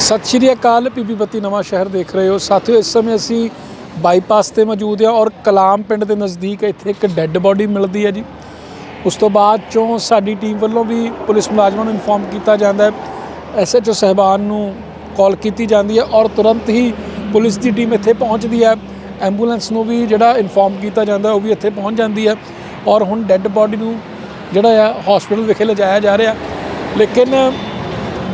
ਸਤਿ ਸ਼੍ਰੀ ਅਕਾਲ, ਪੀਪੀ ਬੱਤੀ ਨਵਾਂ ਸ਼ਹਿਰ ਦੇਖ ਰਹੇ ਹੋ। ਸਾਥੀਓ, ਇਸ ਸਮੇਂ ਅਸੀਂ ਬਾਈਪਾਸ ਤੇ ਮੌਜੂਦ ਹਾਂ ਔਰ ਕਲਾਮ ਪਿੰਡ ਦੇ ਨਜ਼ਦੀਕ ਇੱਥੇ ਇੱਕ ਡੈੱਡ ਬੋਡੀ ਮਿਲਦੀ ਹੈ ਜੀ। ਉਸ ਤੋਂ ਬਾਅਦ ਚੋਂ ਸਾਡੀ ਟੀਮ ਵੱਲੋਂ ਵੀ ਪੁਲਿਸ ਮੁਲਾਜ਼ਮਾਂ ਨੂੰ ਇਨਫੋਰਮ ਕੀਤਾ ਜਾਂਦਾ ਹੈ। ਐਸਐਚਓ ਸਹਿਬਾਨ ਨੂੰ ਕਾਲ ਕੀਤੀ ਜਾਂਦੀ ਹੈ ਔਰ ਤੁਰੰਤ ਹੀ ਪੁਲਿਸ ਦੀ ਟੀਮ ਇੱਥੇ ਪਹੁੰਚਦੀ ਹੈ। ਐਂਬੂਲੈਂਸ ਨੂੰ ਵੀ ਜਿਹੜਾ ਇਨਫੋਰਮ ਕੀਤਾ ਜਾਂਦਾ ਉਹ ਵੀ ਇੱਥੇ ਪਹੁੰਚ ਜਾਂਦੀ ਹੈ ਔਰ ਹੁਣ ਡੈੱਡ ਬੋਡੀ ਨੂੰ ਜਿਹੜਾ ਆ ਹਸਪੀਟਲ ਵਿਖੇ ਲਿਜਾਇਆ ਜਾ ਰਿਹਾ। ਲੇਕਿਨ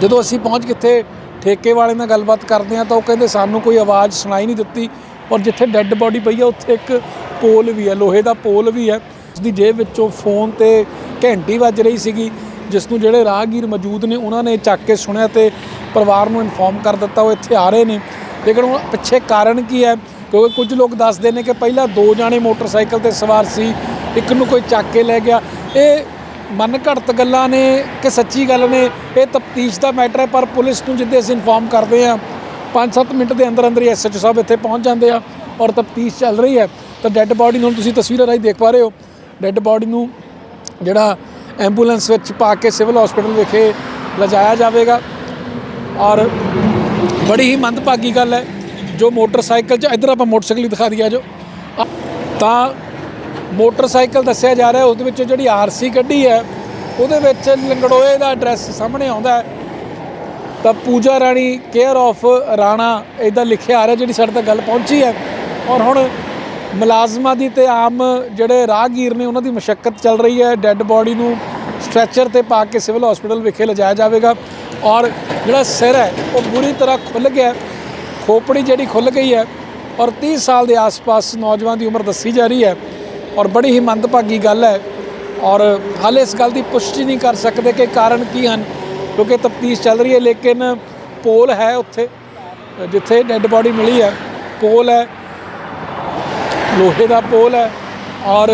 ਜਦੋਂ ਅਸੀਂ ਪਹੁੰਚ ਕਿੱਥੇ ਠੇਕੇ ਵਾਲੇ ਨਾਲ ਗੱਲਬਾਤ ਕਰਦੇ ਆ ਤਾਂ ਉਹ ਕਹਿੰਦੇ ਸਾਨੂੰ ਕੋਈ ਆਵਾਜ਼ ਸੁਣਾਈ ਨਹੀਂ ਦਿੱਤੀ ਔਰ ਜਿੱਥੇ ਡੈੱਡ ਬੋਡੀ ਪਈ ਆ, ਉੱਥੇ ਇੱਕ ਪੋਲ ਵੀ ਹੈ, ਲੋਹੇ ਦਾ ਪੋਲ ਵੀ ਹੈ। ਉਸ ਦੀ ਜੇਬ ਵਿੱਚੋਂ ਫੋਨ ਤੇ ਘੰਟੀ ਵੱਜ ਰਹੀ ਸੀਗੀ, ਜਿਸ ਨੂੰ ਜਿਹੜੇ ਰਾਹਗੀਰ ਮੌਜੂਦ ਨੇ, ਉਹਨਾਂ ਨੇ ਚੱਕ ਕੇ ਸੁਣਿਆ ਤੇ ਪਰਿਵਾਰ ਨੂੰ ਇਨਫੋਰਮ ਕਰ ਦਿੱਤਾ, ਉਹ ਇੱਥੇ ਆ ਰਹੇ ਨੇ। ਲੇਕਿਨ ਉਹ ਪਿੱਛੇ ਕਾਰਨ ਕੀ ਹੈ? ਕਿਉਂਕਿ ਕੁਝ ਲੋਕ ਦੱਸਦੇ ਨੇ ਕਿ ਪਹਿਲਾਂ ਦੋ ਜਾਣੇ ਮੋਟਰਸਾਈਕਲ ਤੇ ਸਵਾਰ ਸੀ, ਇੱਕ ਨੂੰ ਕੋਈ ਚੱਕ ਕੇ ਲੈ ਗਿਆ। ਇਹ ਮਨ ਘੜਤ ਗੱਲਾਂ ਨੇ ਕਿ ਸੱਚੀ ਗੱਲ ਨੇ, ਇਹ ਤਫਤੀਸ਼ ਦਾ ਮੈਟਰ ਹੈ, ਪਰ ਪੁਲਿਸ ਨੂੰ ਜਿੱਦੇ ਅਸੀਂ ਇਨਫੋਰਮ ਕਰਦੇ ਆ 5-7 ਮਿੰਟ ਦੇ ਅੰਦਰ ਅੰਦਰ ਹੀ ਐਸਐਚਓ ਸਾਹਿਬ ਇੱਥੇ ਪਹੁੰਚ ਜਾਂਦੇ ਆ ਔਰ ਤਫਤੀਸ਼ ਚੱਲ ਰਹੀ ਹੈ। ਤਾਂ ਡੈੱਡ ਬਾਡੀ ਨੂੰ ਤੁਸੀਂ ਤਸਵੀਰਾਂ ਰਾਹੀਂ ਦੇਖ ਪਾ ਰਹੇ ਹੋ। ਡੈੱਡ ਬਾਡੀ ਨੂੰ ਜਿਹੜਾ ਐਂਬੂਲੈਂਸ ਵਿੱਚ ਪਾ ਕੇ ਸਿਵਲ ਹਸਪੀਟਲ ਵਿਖੇ ਲਿਜਾਇਆ ਜਾਵੇਗਾ। ਔਰ ਬੜੀ ਹੀ ਮੰਦਭਾਗੀ ਗੱਲ ਹੈ, ਜੋ ਮੋਟਰਸਾਈਕਲ 'ਚ, ਇੱਧਰ ਆਪਾਂ ਮੋਟਰਸਾਈਕਲ ਦਿਖਾ ਦਈਏ ਜੋ। ਤਾਂ ਮੋਟਰਸਾਈਕਲ ਦੱਸਿਆ ਜਾ ਰਿਹਾ, ਉਹਦੇ ਵਿੱਚੋਂ ਜਿਹੜੀ ਆਰਸੀ ਕੱਢੀ ਹੈ, ਉਹਦੇ ਵਿੱਚ ਲੰਗੜੋਏ ਦਾ ਐਡਰੈਸ ਸਾਹਮਣੇ ਆਉਂਦਾ ਤਾਂ ਪੂਜਾ ਰਾਣੀ ਕੇਅਰ ਆਫ ਰਾਣਾ ਇਦਾਂ ਲਿਖਿਆ ਆ ਰਿਹਾ ਜਿਹੜੀ ਸਾਡੇ ਤੱਕ ਗੱਲ ਪਹੁੰਚੀ ਹੈ। ਔਰ ਹੁਣ ਮੁਲਾਜ਼ਮਾਂ ਦੀ ਤੇ ਆਮ ਜਿਹੜੇ ਰਾਹਗੀਰ ਨੇ, ਉਹਨਾਂ ਦੀ ਮੁਸ਼ਕਲ ਚੱਲ ਰਹੀ ਹੈ। ਡੈੱਡ ਬੋਡੀ ਨੂੰ ਸਟ੍ਰੈਚਰ ਤੇ ਪਾ ਕੇ ਸਿਵਲ ਹਸਪੀਟਲ ਵਿਖੇ ਲਿਜਾਇਆ ਜਾਵੇਗਾ। ਔਰ ਜਿਹੜਾ ਸਿਰ ਹੈ, ਉਹ ਬੁਰੀ ਤਰ੍ਹਾਂ ਖੁੱਲ ਗਿਆ ਖੋਪੜੀ ਜਿਹੜੀ ਖੁੱਲ ਗਈ ਹੈ, ਔਰ 30 ਸਾਲ ਦੇ ਆਸ-ਪਾਸ ਨੌਜਵਾਨ ਦੀ ਉਮਰ ਦੱਸੀ ਜਾ ਰਹੀ ਹੈ। ਔਰ ਬੜੀ ਹੀ ਮੰਦਭਾਗੀ ਗੱਲ ਹੈ। ਔਰ ਹਾਲੇ ਇਸ ਗੱਲ ਦੀ ਪੁਸ਼ਟੀ ਨਹੀਂ ਕਰ ਸਕਦੇ ਕਿ ਕਾਰਨ ਕੀ ਹਨ, ਕਿਉਂਕਿ ਤਫਤੀਸ਼ ਚੱਲ ਰਹੀ ਹੈ, ਲੇਕਿਨ ਪੋਲ ਹੈ ਉੱਥੇ, ਜਿੱਥੇ ਡੈੱਡ ਬੋਡੀ ਮਿਲੀ ਹੈ, ਪੋਲ ਹੈ, ਲੋਹੇ ਦਾ ਪੋਲ ਹੈ, ਔਰ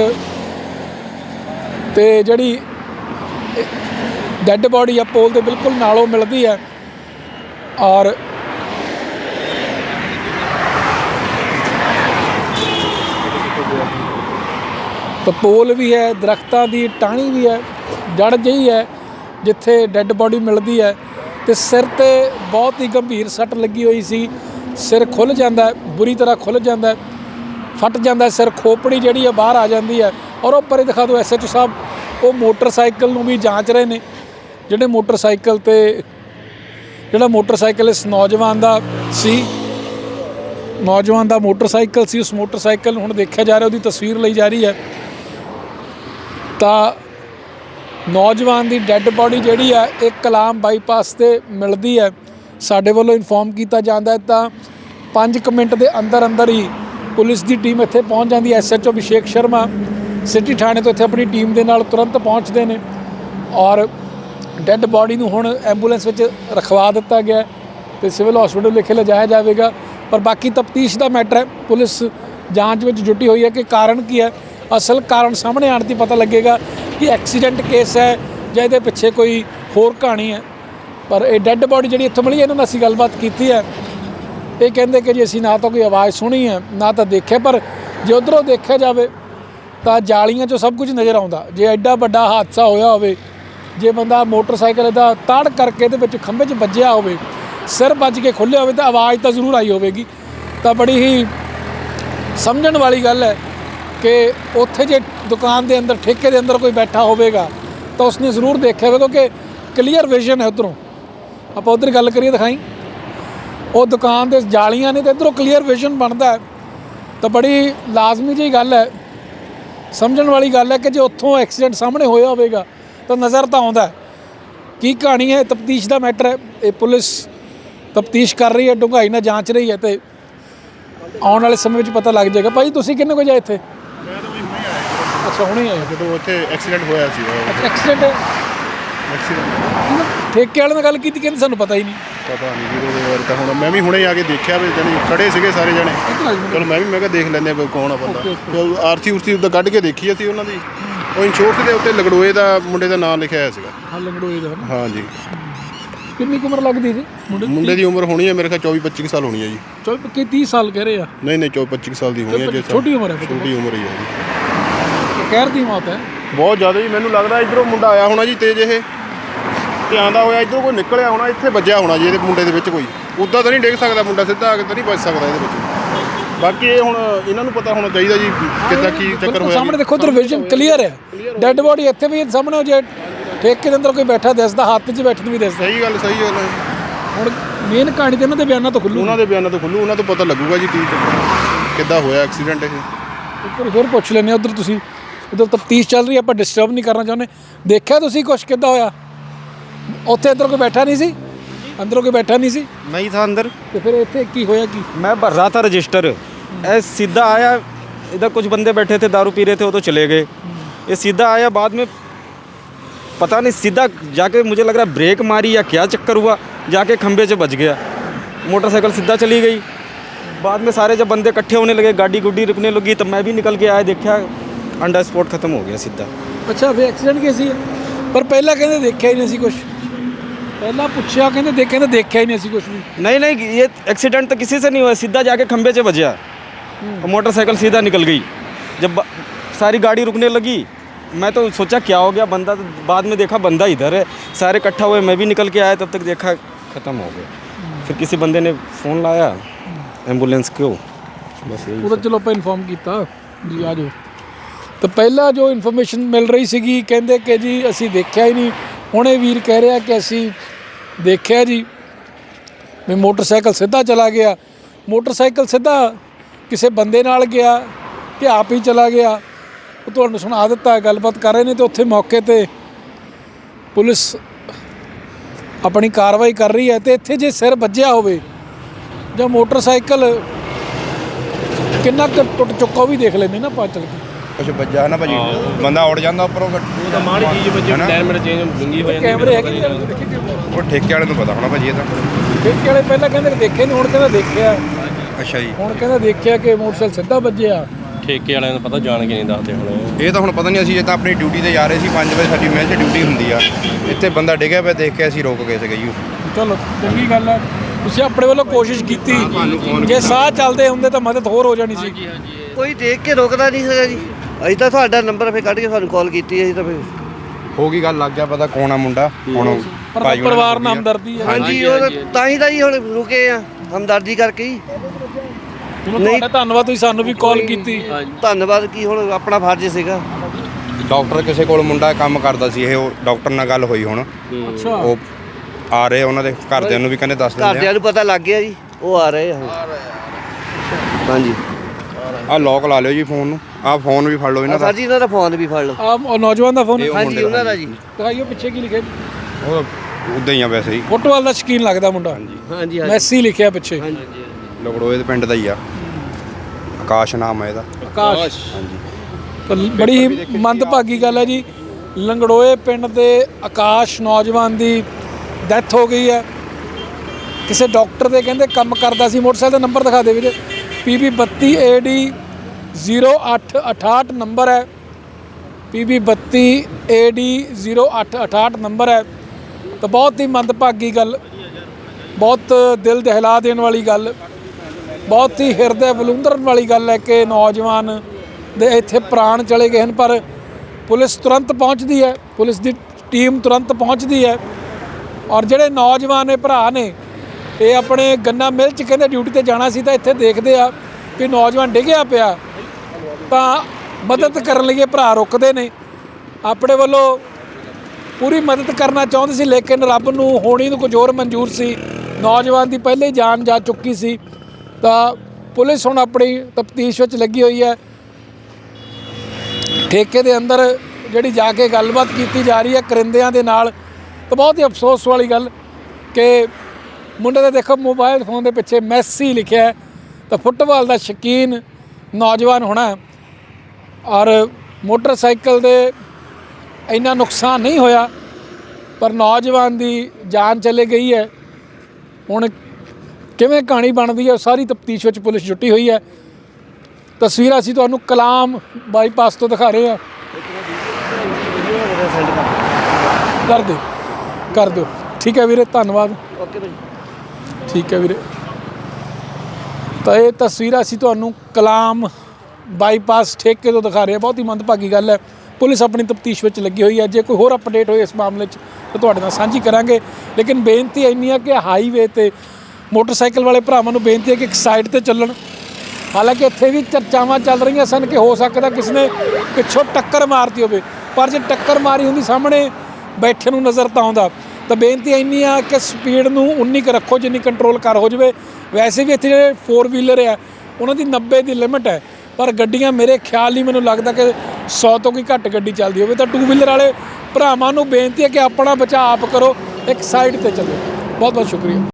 ਤੇ ਜਿਹੜੀ ਡੈੱਡ ਬੋਡੀ ਆ, ਪੋਲ ਦੇ ਬਿਲਕੁਲ ਨਾਲੋਂ ਮਿਲਦੀ ਹੈ। ਔਰ ਤਾਂ ਪੋਲ ਵੀ ਹੈ, ਦਰਖਤਾਂ ਦੀ ਟਾਹਣੀ ਵੀ ਹੈ ਜੜ ਜਿਹੀ ਹੈ, ਜਿੱਥੇ ਡੈੱਡ ਬੋਡੀ ਮਿਲਦੀ ਹੈ ਤੇ ਸਿਰ ਤੇ ਬਹੁਤ ਹੀ ਗੰਭੀਰ ਸੱਟ ਲੱਗੀ ਹੋਈ ਸੀ। ਸਿਰ ਖੁੱਲ ਜਾਂਦਾ ਬੁਰੀ ਤਰ੍ਹਾਂ ਖੁੱਲ ਜਾਂਦਾ ਹੈ, ਫਟ ਜਾਂਦਾ ਸਿਰ ਖੋਪੜੀ ਜਿਹੜੀ ਹੈ ਬਾਹਰ ਆ ਜਾਂਦੀ ਹੈ ਔਰ ਉਹ ਪਰੇ ਦਿਖਾ ਦਿਓ ਐਸਐਚਓ ਸਾਹਿਬ, ਉਹ ਮੋਟਰਸਾਈਕਲ ਨੂੰ ਵੀ ਜਾਂਚ ਰਹੇ ਨੇ, ਜਿਹੜੇ ਮੋਟਰਸਾਈਕਲ ਤੇ, ਜਿਹੜਾ ਮੋਟਰਸਾਈਕਲ ਇਸ ਨੌਜਵਾਨ ਦਾ ਸੀ, ਨੌਜਵਾਨ ਦਾ ਮੋਟਰਸਾਈਕਲ ਸੀ, ਉਸ ਮੋਟਰਸਾਈਕਲ ਨੂੰ ਹੁਣ ਦੇਖਿਆ ਜਾ ਰਿਹਾ, ਉਹਦੀ ਤਸਵੀਰ ਲਈ ਜਾ ਰਹੀ ਹੈ। ਤਾਂ ਨੌਜਵਾਨ ਦੀ ਡੈੱਡ ਬੋਡੀ ਜਿਹੜੀ ਹੈ, ਇਹ ਕਲਾਮ ਬਾਈਪਾਸ ਤੇ ਮਿਲਦੀ ਹੈ। ਸਾਡੇ ਵੱਲੋਂ ਇਨਫੋਰਮ ਕੀਤਾ ਜਾਂਦਾ ਹੈ ਤਾਂ 5 ਮਿੰਟ ਦੇ ਅੰਦਰ ਅੰਦਰ ਹੀ ਪੁਲਿਸ ਦੀ ਟੀਮ ਇੱਥੇ ਪਹੁੰਚ ਜਾਂਦੀ ਹੈ। ਐਸਐਚਓ ਅਭਿਸ਼ੇਕ ਸ਼ਰਮਾ ਸਿਟੀ ਥਾਣੇ ਤੋਂ ਇੱਥੇ ਆਪਣੀ ਟੀਮ ਦੇ ਨਾਲ ਤੁਰੰਤ ਪਹੁੰਚਦੇ ਨੇ ਔਰ ਡੈੱਡ ਬੋਡੀ ਨੂੰ ਹੁਣ ਐਂਬੂਲੈਂਸ ਵਿੱਚ ਰਖਵਾ ਦਿੱਤਾ ਗਿਆ ਹੈ ਤੇ ਸਿਵਲ ਹਸਪੀਟਲ ਵਿਖੇ ਲਿਜਾਇਆ ਜਾਵੇਗਾ। ਪਰ ਬਾਕੀ ਤਫਤੀਸ਼ ਦਾ ਮੈਟਰ ਹੈ। ਪੁਲਿਸ ਜਾਂਚ ਵਿੱਚ ਜੁਟੀ ਹੋਈ ਹੈ ਕਿ ਕਾਰਨ ਕੀ ਹੈ। ਅਸਲ ਕਾਰਨ ਸਾਹਮਣੇ ਆਉਣ ਤੇ ਪਤਾ ਲੱਗੇਗਾ ਕਿ ਐਕਸੀਡੈਂਟ ਕੇਸ ਹੈ ਜਾਂ ਇਹਦੇ ਪਿੱਛੇ ਕੋਈ ਹੋਰ ਕਹਾਣੀ ਹੈ। ਪਰ ਇਹ ਡੈੱਡ ਬੋਡੀ ਜਿਹੜੀ ਇੱਥੋਂ ਮਿਲੀ ਇਹਨਾਂ ਨਾਲ ਅਸੀਂ ਗੱਲਬਾਤ ਕੀਤੀ ਹੈ। ਇਹ ਕਹਿੰਦੇ ਕਿ ਜੀ ਅਸੀਂ ਨਾ ਤਾਂ ਕੋਈ ਆਵਾਜ਼ ਸੁਣੀ ਹੈ, ਨਾ ਤਾਂ ਦੇਖਿਆ, ਪਰ ਜੇ ਉਧਰੋਂ ਦੇਖਿਆ ਜਾਵੇ ਤਾਂ ਜਾਲੀਆਂ 'ਚੋਂ ਸਭ ਕੁਝ ਨਜ਼ਰ ਆਉਂਦਾ। ਜੇ ਐਡਾ ਵੱਡਾ ਹਾਦਸਾ ਹੋਇਆ ਹੋਵੇ, ਜੇ ਬੰਦਾ ਮੋਟਰਸਾਈਕਲ ਦਾ ਤਾੜ ਕਰਕੇ ਇਹਦੇ ਵਿੱਚ ਖੰਭੇ 'ਚ ਵੱਜਿਆ ਹੋਵੇ, ਸਿਰ ਵੱਜ ਕੇ ਖੁੱਲਿਆ ਹੋਵੇ, ਤਾਂ ਆਵਾਜ਼ ਤਾਂ ਜ਼ਰੂਰ ਆਈ ਹੋਵੇਗੀ। ਤਾਂ ਬੜੀ ਹੀ ਸਮਝਣ ਵਾਲੀ ਗੱਲ ਹੈ ਕਿ ਉੱਥੇ ਜੇ ਦੁਕਾਨ ਦੇ ਅੰਦਰ, ਠੇਕੇ ਦੇ ਅੰਦਰ ਕੋਈ ਬੈਠਾ ਹੋਵੇਗਾ, ਤਾਂ ਉਸਨੇ ਜ਼ਰੂਰ ਦੇਖਿਆ ਹੋਵੇਗਾ ਕਿ ਕਲੀਅਰ ਵਿਜ਼ਨ ਹੈ ਉਧਰੋਂ। ਆਪਾਂ ਉਧਰ ਗੱਲ ਕਰੀਏ ਦਿਖਾਈ। ਉਹ ਦੁਕਾਨ ਦੇ ਜਾਲੀਆਂ ਨੇ ਤੇ ਇਧਰੋਂ ਕਲੀਅਰ ਵਿਜ਼ਨ ਬਣਦਾ ਤਾਂ ਬੜੀ ਲਾਜ਼ਮੀ ਜਿਹੀ ਗੱਲ ਹੈ। ਸਮਝਣ ਵਾਲੀ ਗੱਲ ਹੈ ਕਿ ਜੇ ਉੱਥੋਂ ਐਕਸੀਡੈਂਟ ਸਾਹਮਣੇ ਹੋਇਆ ਹੋਵੇਗਾ, ਤਾਂ ਨਜ਼ਰ ਤਾਂ ਆਉਂਦਾ ਕੀ ਕਹਾਣੀ ਹੈ? ਤਫਤੀਸ਼ ਦਾ ਮੈਟਰ ਹੈ। ਇਹ ਪੁਲਿਸ ਤਫਤੀਸ਼ ਕਰ ਰਹੀ ਹੈ, ਡੂੰਘਾਈ ਨਾਲ ਜਾਂਚ ਰਹੀ ਹੈ ਤੇ ਆਉਣ ਵਾਲੇ ਸਮੇਂ ਵਿੱਚ ਪਤਾ ਲੱਗ ਜਾਏਗਾ। ਭਾਈ, ਤੁਸੀਂ ਕਿੰਨੇ ਵਜੇ ਆਏ ਇੱਥੇ ਮੈਂ ਤਾਂ ਬਈ ਹੁਣੇ ਆਇਆ ਅੱਛਾ ਹੁਣੇ ਆਏ ਜਦੋਂ ਉੱਥੇ ਐਕਸੀਡੈਂਟ ਹੋਇਆ ਸੀ ਐਕਸੀਡੈਂਟ ਐਕਸੀਡੈਂਟ ਠੇਕੇ ਵਾਲੇ ਨਾਲ ਗੱਲ ਕੀਤੀ ਕਹਿੰਦੇ ਸਾਨੂੰ ਪਤਾ ਹੀ ਨਹੀਂ। ਪਤਾ ਨਹੀਂ ਵੀਰੇ ਉਹਦੇ ਬਾਰੇ ਤਾਂ ਹੁਣ ਮੈਂ ਵੀ ਹੁਣੇ ਆ ਕੇ ਦੇਖਿਆ ਵੀ ਜਣੇ ਖੜੇ ਸੀਗੇ ਸਾਰੇ ਜਣੇ। ਚਲੋ ਮੈਂ ਵੀ ਮੈਂ ਕਿਹਾ ਦੇਖ ਲੈਂਦੇ ਆ ਕੋਈ ਕੌਣ ਆ ਬੰਦਾ। ਫਿਰ ਆਰਸੀ ਉਰਸੀ ਉੱਤੇ ਕੱਢ ਕੇ ਦੇਖੀ ਅਸੀਂ ਉਹਨਾਂ ਦੀ। ਉਹ ਇੰਸ਼ੋਰੈਂਸ ਦੇ ਉੱਤੇ ਲਗੜੋਏ ਦਾ ਮੁੰਡੇ ਦਾ ਨਾਮ ਲਿਖਿਆ ਹੋਇਆ ਸੀਗਾ। ਹਾਂ ਲੰਗੜੋਏ ਦਾ ਨਾ। ਹਾਂਜੀ। ਕਿੰਨੀ ਕੁ ਉਮਰ ਲੱਗਦੀ ਸੀ ਮੁੰਡੇ ਦੀ ਮੁੰਡੇ ਦੀ ਉਮਰ ਹੋਣੀ ਹੈ ਮੇਰੇ ਖਿਆਲ 24 25 ਸਾਲ ਹੋਣੀ ਹੈ ਜੀ। ਚਲ ਕਿ 30 ਸਾਲ ਕਹਿ ਰਹੇ ਆ। ਨਹੀਂ ਨਹੀਂ 24 25 ਸਾਲ ਦੀ ਹੋਣੀ ਹੈ ਜੇ ਛੋਟੀ ਉਮਰ ਹੈ ਫਿਰ। ਛੋਟੀ ਉਮਰ ਹੀ ਹੈ ਜੀ। ਕਹਿਰ ਦੀ ਮੌਤ ਹੈ? ਬਹੁਤ ਜ਼ਿਆਦਾ ਜੀ ਮੈਨੂੰ ਲੱਗਦਾ ਇਧਰੋਂ ਮੁੰਡਾ ਆਇਆ ਹੋਣਾ ਜੀ ਤੇਜ ਇਹ। ਤੇ ਆਂਦਾ ਹੋਇਆ ਇਧਰੋਂ ਕੋਈ ਨਿਕਲਿਆ ਹੋਣਾ ਇੱਥੇ ਵੱਜਿਆ ਹੋਣਾ ਜੀ ਇਹਦੇ ਮੁੰਡੇ ਦੇ ਵਿੱਚ ਕੋਈ। ਉਦਾਂ ਤਾਂ ਨਹੀਂ ਡਿੱਗ ਸਕਦਾ ਮੁੰਡਾ ਸਿੱਧਾ ਆ ਕੇ ਤਾਂ ਨਹੀਂ ਵੱਜ ਸਕਦਾ ਇਹਦੇ ਵਿੱਚ। ਬਾਕੀ ਇਹ ਹੁਣ ਇਹਨਾਂ ਨੂੰ ਪਤਾ ਹੋਣਾ ਚਾਹੀਦਾ ਜੀ ਕਿੱਦਾਂ ਕੀ ਚੱਕਰ ਹੋਇਆ ਸਾਹਮਣੇ ਦੇਖੋ ਉਧਰ ਵਿਜ਼ਨ ਕਲੀਅਰ ਹੈ। ਡੈੱਡ ਬੋਡੀ ਇੱਥੇ ਵੀ ਸਾਹਮਣੇ ਹੋ ਜੇ ਠੇਕੇ ਦੇ ਅੰਦਰ ਕੋਈ ਬੈਠਾ ਦਿਸਦਾ ਹੱਥ 'ਚ ਬੈਠਣ ਵੀ ਦਿਸਦਾ। ਸਹੀ ਗੱਲ ਸਹੀ ਗੱਲ ਹੈ। ਹੁਣ ਮੇਨ ਕਹਾਣੀ ਤੇ ਇਹਨਾਂ ਦੇ ਬਿਆਨਾਂ ਤੋਂ ਖੁੱਲੂ। ਉਹਨਾਂ ਦੇ ਬਿਆਨਾਂ ਤੋਂ ਖੁੱਲੂ ਉਹਨਾਂ ਤੋਂ ਪਤਾ ਲੱਗੂਗਾ ਜੀ ਕੀ ਕਿੱਦਾਂ ਹੋਇਆ ਐਕਸੀਡੈਂਟ ਇਹ। ਇੱਕ ਵਾਰੀ ਹੋਰ ਪੁੱਛ ਲੈਂਦੇ ਉਧਰ ਤੁਸੀਂ। ਉਧਰ ਤਫਤੀਸ਼ ਚੱਲ ਰਹੀ ਹੈ ਆਪਾਂ ਡਿਸਟਰਬ ਨਹੀਂ ਕਰਨਾ ਚਾਹੁੰਦੇ ਦੇਖਿਆ ਤੁਸੀਂ ਕੁਛ ਕਿੱਦਾਂ ਹੋਇਆ ਉੱਥੇ ਅੰਦਰ ਕੋਈ ਬੈਠਾ ਨਹੀਂ ਸੀ ਅੰਦਰੋਂ ਕੋਈ ਬੈਠਾ ਨਹੀਂ ਸੀ मैं ही था अंदर ਤੇ ਫਿਰ ਇੱਥੇ ਕੀ ਹੋਇਆ ਕੀ मैं भर रहा था रजिस्टर ऐसे सीधा आया इधर कुछ बंदे बैठे थे दारू पी रहे थे वो तो चले गए ये सीधा आया बाद में पता नहीं सीधा जाके मुझे लग रहा है ब्रेक मारी या क्या चक्कर हुआ जाके खंबे से बच गया मोटरसाइकिल सीधा चली गई बाद में सारे जब बंदे इकट्ठे होने लगे गाड़ी गुड्डी रुकने लगी तब मैं भी निकल के आया देखा अंडर स्पॉट ख़त्म हो गया सीधा ਅੱਛਾ ਫਿਰ ਐਕਸੀਡੈਂਟ ਕੀ ਸੀ ਪਰ ਪਹਿਲਾਂ ਕਹਿੰਦੇ ਦੇਖਿਆ ਹੀ ਨਹੀਂ ਸੀ ਕੁਛ ਪਹਿਲਾਂ ਪੁੱਛਿਆ ਕਹਿੰਦੇ ਦੇਖ ਕਹਿੰਦੇ ਦੇਖਿਆ ਹੀ ਨਹੀਂ ਸੀ ਕੁਛ ਵੀ नहीं नहीं ये एक्सीडेंट तो किसी से नहीं हुआ सीधा जाके खंबे से बजा और मोटरसाइकिल सीधा निकल गई जब बा- सारी गाड़ी रुकने लगी मैं तो सोचा क्या हो गया बंदा तो बाद में देखा बंदा इधर है सारे इकट्ठा हुए मैं भी निकल के आया तब तक देखा ख़त्म हो गया फिर किसी बंदे ने फ़ोन लाया एम्बुलेंस को बस यही ਉਹਦਾ ਚਲੋ ਆਪਾਂ ਇਨਫੋਰਮ ਕੀਤਾ ਜੀ ਆ ਜਾਓ ਤਾਂ ਪਹਿਲਾਂ ਜੋ ਇਨਫੋਰਮੇਸ਼ਨ ਮਿਲ ਰਹੀ ਸੀਗੀ, ਕਹਿੰਦੇ ਕਿ ਜੀ ਅਸੀਂ ਦੇਖਿਆ ਹੀ ਨਹੀਂ। ਹੁਣੇ ਵੀਰ ਕਹਿ ਰਿਹਾ ਕਿ ਅਸੀਂ ਦੇਖਿਆ ਜੀ ਵੀ ਮੋਟਰਸਾਈਕਲ ਸਿੱਧਾ ਚਲਾ ਗਿਆ। ਮੋਟਰਸਾਈਕਲ ਸਿੱਧਾ ਕਿਸੇ ਬੰਦੇ ਨਾਲ ਗਿਆ ਕਿ ਆਪ ਹੀ ਚਲਾ ਗਿਆ। ਉਹ ਤੁਹਾਨੂੰ ਸੁਣਾ ਦਿੱਤਾ, ਗੱਲਬਾਤ ਕਰ ਰਹੇ ਨੇ ਤੇ ਉੱਥੇ ਮੌਕੇ ਤੇ ਪੁਲਿਸ ਆਪਣੀ ਕਾਰਵਾਈ ਕਰ ਰਹੀ ਹੈ ਤੇ ਇੱਥੇ ਜੇ ਸਿਰ ਵੱਜਿਆ ਹੋਵੇ ਜਾਂ ਮੋਟਰਸਾਈਕਲ ਕਿੰਨਾ ਕੁ ਟੁੱਟ ਚੁੱਕਾ ਵੀ ਦੇਖ ਲੈਂਦੇ ਨਾ ਆਪਾਂ ਚੱਲ ਕੇ। ਕੁਛ ਵੱਜਾ ਨਾ ਭਾਜੀ? ਬੰਦਾ ਉੜ ਜਾਂਦਾ ਉੱਪਰੋਂ ਉਹ ਤਾਂ ਮਾੜੀ ਚੀਜ਼ ਵੱਜੀ ਟਾਈਮ ਮੇਰੇ ਚੇਂਜ ਹੁੰਦੀ ਕੈਮਰੇ ਹੈਗੇ ਜੀ ਦੇਖੀ ਜੀ। ਉਹ ਠੇਕੇ ਵਾਲੇ ਨੂੰ ਪਤਾ ਹੋਣਾ ਭਾਜੀ ਇਹ ਤਾਂ। ਠੇਕੇ ਵਾਲੇ ਪਹਿਲਾਂ ਕਹਿੰਦੇ ਦੇਖੇ ਨਹੀਂ ਹੁਣ ਕਹਿੰਦਾ ਦੇਖਿਆ। ਅੱਛਾ ਜੀ। ਹੁਣ ਕਹਿੰਦਾ ਦੇਖਿਆ ਕਿ ਮੋਟਰਸਾਈਕਲ ਸਿੱਧਾ ਵੱਜਿਆ। ਠੇਕੇ ਵਾਲਿਆਂ ਨੂੰ ਪਤਾ ਜਾਣ ਕੇ ਨਹੀਂ ਦੱਸਦੇ ਹੁਣ। ਇਹ ਤਾਂ ਹੁਣ ਪਤਾ ਨਹੀਂ ਅਸੀਂ ਇਹ ਤਾਂ ਆਪਣੀ ਡਿਊਟੀ ਤੇ ਜਾ ਰਹੇ ਸੀ 5 ਵਜੇ ਸਾਡੀ ਮਿਹਨਤ ਡਿਊਟੀ ਹੁੰਦੀ ਆ। ਇੱਥੇ ਬੰਦਾ ਡਿੱਗਿਆ ਪਿਆ ਦੇਖ ਕੇ ਅਸੀਂ ਰੁਕ ਗਏ ਸੀਗੇ ਜੀ। ਚਲੋ ਚੰਗੀ ਗੱਲ ਹੈ ਤੁਸੀਂ ਆਪਣੇ ਵੱਲੋਂ ਕੋਸ਼ਿਸ਼ ਕੀਤੀ। ਜੇ ਸਾਹ ਚੱਲਦੇ ਹੁੰਦੇ ਤਾਂ ਮਦਦ ਹੋਰ ਹੋ ਜਾਣੀ ਸੀ। ਕੋਈ ਦੇਖ ਕੇ ਰੋਕਦਾ ਨਹੀਂ ਸੀਗਾ ਜੀ। ਅਸੀਂ ਤਾਂ ਤੁਹਾਡਾ ਨੰਬਰ ਫੇ ਕੱਢ ਕੇ ਤੁਹਾਨੂੰ ਕਾਲ ਕੀਤੀ ਅਸੀਂ ਤਾਂ ਫਿਰ ਹੋ ਗਈ ਗੱਲ ਲੱਗ ਗਿਆ ਪਤਾ ਕੌਣ ਆ ਮੁੰਡਾ ਹੁਣ ਪਰ ਭਾਈ ਹੋਣਾ ਪਰਿਵਾਰ ਨੂੰ ਨਾਲ ਆ। ਹਮਦਰਦੀ ਹੈ। ਹਾਂਜੀ ਉਹ ਤਾਂ- ਹੀ ਤਾਂ ਜੀ ਹੁਣ ਰੁਕੇ ਆ ਹਮਦਰਦੀ ਕਰਕੇ ਹੀ। ਤੁਹਾਡਾ ਧੰਨਵਾਦ ਤੁਸੀਂ ਸਾਨੂੰ ਵੀ ਕਾਲ ਕੀਤੀ। ਧੰਨਵਾਦ ਕੀ ਹੁਣ ਆਪਣਾ ਫਰਜ਼ ਸੀਗਾ। ਡਾਕਟਰ ਕਿਸੇ ਕੋਲ ਮੁੰਡਾ ਕੰਮ ਕਰਦਾ ਸੀ ਇਹ ਉਹ ਡਾਕਟਰ ਨਾਲ ਗੱਲ ਹੋਈ ਹੁਣ। ਅੱਛਾ। ਉਹ ਆ ਰਹੇ ਉਹਨਾਂ ਦੇ ਘਰਦਿਆਂ ਨੂੰ ਵੀ ਕਹਿੰਦੇ ਦੱਸ ਦਿੰਦੇ ਘਰਦਿਆਂ ਨੂੰ ਪਤਾ ਲੱਗ ਗਿਆ ਜੀ ਉਹ ਆ ਰਹੇ ਆ ਹੁਣ। ਹਾਂਜੀ। ਆ ਲੋਕ ਲਾ ਲਿਓ ਜੀ ਫੋਨ ਨੂੰ। ਆ ਫੋਨ ਵੀ ਫੜ ਲਓ ਇਹਨਾਂ ਦਾ। ਸਰ ਜੀ ਇਹਨਾਂ ਦਾ ਫੋਨ ਵੀ ਫੜ ਲਓ। ਆ ਉਹ ਨੌਜਵਾਨ ਦਾ ਫੋਨ ਇਹ ਉਹ ਹਾਂਜੀ। ਮੁੰਡੇ ਉਹਨਾਂ ਦਾ ਜੀ। ਦਿਖਾਈਓ ਪਿੱਛੇ ਕੀ ਲਿਖਿਆ ਉਹ ਉਦਾਂ ਹੀ ਆ ਵੈਸੇ ਹੀ। ਫੁੱਟਬਾਲ ਦਾ ਸ਼ਕੀਨ ਲੱਗਦਾ ਮੁੰਡਾ। ਹਾਂਜੀ। ਹਾਂਜੀ ਮੈਸੀ ਲਿਖਿਆ ਪਿੱਛੇ। ਲਗੜੋਏ ਦੇ ਪਿੰਡ ਦਾ ਹੀ ਆ। ਆਕਾਸ਼ ਨਾਮ ਹੈ ਇਹਦਾ। ਆਕਾਸ਼। ਤਾਂ ਬੜੀ ਹੀ ਮੰਦਭਾਗੀ ਗੱਲ ਹੈ ਜੀ। ਲੰਗੜੋਏ ਪਿੰਡ ਦੇ ਆਕਾਸ਼ ਨੌਜਵਾਨ ਦੀ ਡੈਥ ਹੋ ਗਈ ਹੈ। ਕਿਸੇ ਡਾਕਟਰ ਦੇ ਕਹਿੰਦੇ ਕੰਮ ਕਰਦਾ ਸੀ। ਮੋਟਰਸਾਈਕਲ ਦਾ ਨੰਬਰ ਦਿਖਾ ਦੇ ਵੀਰੇ। PB 32 AD 0868 ਨੰਬਰ ਹੈ। PB 32 AD 0868 ਨੰਬਰ ਹੈ। ਤਾਂ ਬਹੁਤ ਹੀ ਮੰਦਭਾਗੀ ਗੱਲ, ਬਹੁਤ ਦਿਲ ਦਹਿਲਾ ਦੇਣ ਵਾਲੀ ਗੱਲ, ਬਹੁਤ ਹੀ ਹਿਰਦੇ ਬਲੂੰਦਰਨ ਵਾਲੀ ਗੱਲ ਹੈ ਕਿ ਨੌਜਵਾਨ ਦੇ ਇੱਥੇ ਪ੍ਰਾਣ ਚਲੇ ਗਏ ਹਨ, ਪਰ ਪੁਲਿਸ ਤੁਰੰਤ ਪਹੁੰਚਦੀ ਹੈ, ਪੁਲਿਸ ਦੀ ਟੀਮ ਤੁਰੰਤ ਪਹੁੰਚਦੀ ਹੈ। ਔਰ ਜਿਹੜੇ ਨੌਜਵਾਨ ਨੇ ਭਰਾ ਨੇ, ਇਹ ਆਪਣੇ ਗੰਨਾ ਮਿਲ ਚ ਕਹਿੰਦੇ ਡਿਊਟੀ ਤੇ ਜਾਣਾ ਸੀ ਤਾਂ ਇੱਥੇ ਦੇਖਦੇ ਆ ਕਿ ਨੌਜਵਾਨ ਡਿੱਗਿਆ ਪਿਆ। ਤਾਂ ਮਦਦ ਕਰਨ ਲਈ ਇਹ ਭਰਾ ਰੁਕਦੇ ਨੇ। ਆਪਣੇ ਵੱਲੋਂ ਪੂਰੀ ਮਦਦ ਕਰਨਾ ਚਾਹੁੰਦੇ ਸੀ, ਲੇਕਿਨ ਰੱਬ ਨੂੰ ਹੋਣੀ ਨੂੰ ਕੁਝ ਹੋਰ ਮਨਜ਼ੂਰ ਸੀ। ਨੌਜਵਾਨ ਦੀ ਪਹਿਲੇ ਜਾਨ ਜਾ ਚੁੱਕੀ ਸੀ। ਤਾਂ ਪੁਲਿਸ ਹੁਣ ਆਪਣੀ ਤਫਤੀਸ਼ ਵਿੱਚ ਲੱਗੀ ਹੋਈ ਹੈ। ਠੇਕੇ ਦੇ ਅੰਦਰ ਜਿਹੜੀ ਜਾ ਕੇ ਗੱਲਬਾਤ ਕੀਤੀ ਜਾ ਰਹੀ ਹੈ, ਕਰਿੰਦਿਆਂ ਦੇ ਨਾਲ। ਤਾਂ ਬਹੁਤ ਹੀ ਅਫਸੋਸ ਵਾਲੀ ਗੱਲ ਕਿ ਮੁੰਡੇ ਦਾ ਦੇਖੋ, ਮੋਬਾਈਲ ਫੋਨ ਦੇ ਪਿੱਛੇ ਮੈਸੀ ਲਿਖਿਆ ਤਾਂ ਫੁੱਟਬਾਲ ਦਾ ਸ਼ਕੀਨ ਨੌਜਵਾਨ ਹੋਣਾ। ਔਰ ਮੋਟਰਸਾਈਕਲ ਦੇ ਇੰਨਾ ਨੁਕਸਾਨ ਨਹੀਂ ਹੋਇਆ ਪਰ ਨੌਜਵਾਨ ਦੀ ਜਾਨ ਚਲੇ ਗਈ ਹੈ। ਹੁਣ ਕਿਵੇਂ ਕਹਾਣੀ ਬਣਦੀ ਹੈ ਸਾਰੀ ਤਫਤੀਸ਼ ਵਿੱਚ ਪੁਲਿਸ ਜੁਟੀ ਹੋਈ ਹੈ। ਤਸਵੀਰਾਂ ਅਸੀਂ ਤੁਹਾਨੂੰ ਕਲਾਮ ਬਾਈਪਾਸ ਤੋਂ ਦਿਖਾ ਰਹੇ ਹਾਂ। ਕਰ ਦਿਓ ਕਰ ਦਿਓ। ਠੀਕ ਹੈ ਵੀਰੇ ਧੰਨਵਾਦ। ਓਕੇ ਭਾਜੀ ਠੀਕ ਹੈ ਵੀਰੇ। ਤਾਂ ਇਹ ਤਸਵੀਰਾਂ ਅਸੀਂ ਤੁਹਾਨੂੰ ਕਲਾਮ ਬਾਈਪਾਸ ਠੇਕੇ ਤੋਂ ਦਿਖਾ ਰਹੇ ਹਾਂ। ਬਹੁਤ ਹੀ ਮੰਦਭਾਗੀ ਗੱਲ ਹੈ। ਪੁਲਿਸ ਆਪਣੀ ਤਫਤੀਸ਼ ਵਿੱਚ ਲੱਗੀ ਹੋਈ ਹੈ। ਜੇ ਕੋਈ ਹੋਰ ਅਪਡੇਟ ਹੋਏ ਇਸ ਮਾਮਲੇ 'ਚ, ਤਾਂ ਤੁਹਾਡੇ ਨਾਲ ਸਾਂਝੀ ਕਰਾਂਗੇ। ਲੇਕਿਨ ਬੇਨਤੀ ਇੰਨੀ ਹੈ ਕਿ ਹਾਈਵੇ ਤੇ ਮੋਟਰਸਾਈਕਲ ਵਾਲੇ ਭਰਾਵਾਂ ਨੂੰ ਬੇਨਤੀ ਹੈ ਕਿ ਇੱਕ ਸਾਈਡ ਤੇ ਚੱਲਣ। ਹਾਲਾਂਕਿ ਇੱਥੇ ਵੀ ਚਰਚਾਵਾਂ ਚੱਲ ਰਹੀਆਂ ਸਨ ਕਿ ਹੋ ਸਕਦਾ ਕਿਸੇ ਨੇ ਪਿੱਛੋਂ ਟੱਕਰ ਮਾਰਤੀ ਹੋਵੇ। ਪਰ ਜੇ ਟੱਕਰ ਮਾਰੀ ਹੁੰਦੀ ਸਾਹਮਣੇ ਬੈਠੇ ਨੂੰ ਨਜ਼ਰ ਤਾਂ ਆਉਂਦਾ। ਤਾਂ ਬੇਨਤੀ ਇੰਨੀ ਆ ਕਿ ਸਪੀਡ ਨੂੰ ਉਨੀ ਕੁ ਰੱਖੋ ਜਿੰਨੀ ਕੰਟਰੋਲ ਕਰ ਹੋ ਜਾਵੇ। ਵੈਸੇ ਵੀ ਇੱਥੇ ਜਿਹੜੇ 4 ਵੀਲਰ ਆ, ਉਹਨਾਂ ਦੀ 90 ਦੀ ਲਿਮਟ ਹੈ। ਪਰ ਗੱਡੀਆਂ ਮੇਰੇ ਖਿਆਲ ਹੀ ਮੈਨੂੰ ਲੱਗਦਾ ਕਿ 100 ਤੋਂ ਕੋਈ ਘੱਟ ਗੱਡੀ ਚੱਲਦੀ ਹੋਵੇ। ਤਾਂ 2 ਵੀਲਰ ਵਾਲੇ ਭਰਾਵਾਂ ਨੂੰ ਬੇਨਤੀ ਹੈ ਕਿ ਆਪਣਾ ਬਚਾਅ ਆਪ ਕਰੋ, ਇੱਕ ਸਾਈਡ ਤੇ ਚੱਲੋ। ਬਹੁਤ ਬਹੁਤ ਸ਼ੁਕਰੀਆ।